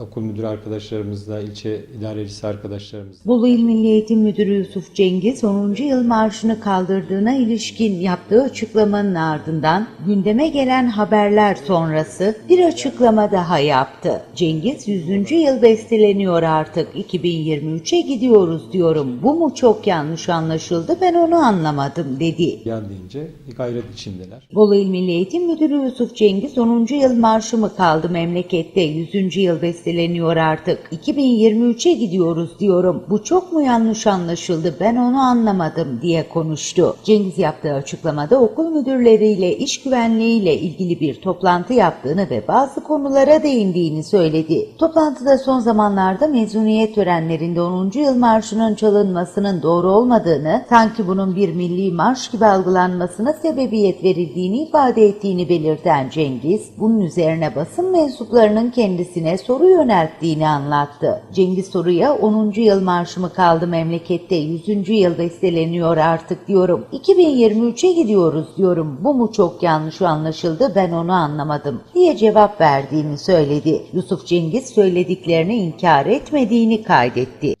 okul müdürü arkadaşlarımızla, ilçe idarecisi arkadaşlarımızla. Bolu İl Milli Eğitim Müdürü Yusuf Cengiz 10. yıl marşını kaldırdığına ilişkin yaptığı açıklamanın ardından gündeme gelen haberler sonrası bir açıklama daha yaptı. Cengiz 100. yıl besteleniyor artık 2023'e gidiyoruz diyorum. Bu mu çok yanlış anlaşıldı ben onu anlamadım dedi. Yan deyince gayret içindeler. Bolu İl Milli Eğitim Müdürü Yusuf Cengiz 10. yıl marşı mı kaldı memlekette 100. yıl besteleniyor artık 2023'e gidiyoruz diyorum bu çok mu yanlış anlaşıldı ben onu anlamadım diye konuştu. Cengiz yaptığı açıklamada okul müdürleriyle iş güvenliğiyle ilgili bir toplantı yaptığını ve bazı konulara değindiğini söyledi. Toplantıda son zamanlarda mezuniyet törenlerinde 10. yıl marşının çalınmasının doğru olmadığını, sanki bunun bir milli marş gibi algılanmasına sebebiyet verildiğini ifade ettiğini belirten Cengiz, bunun üzerine basın mensuplarının kendisine soru yönelttiğini anlattı. Cengiz soruya 10. yıl marşı mı kaldı memlekette 100. yıl besteleniyor artık diyorum. 2023'e gidiyoruz diyorum. Bu mu çok yanlış anlaşıldı ben onu anlamadım diye cevap verdiğini söyledi. Yusuf Cengiz söylediklerini inkar etmediğini kaydetti.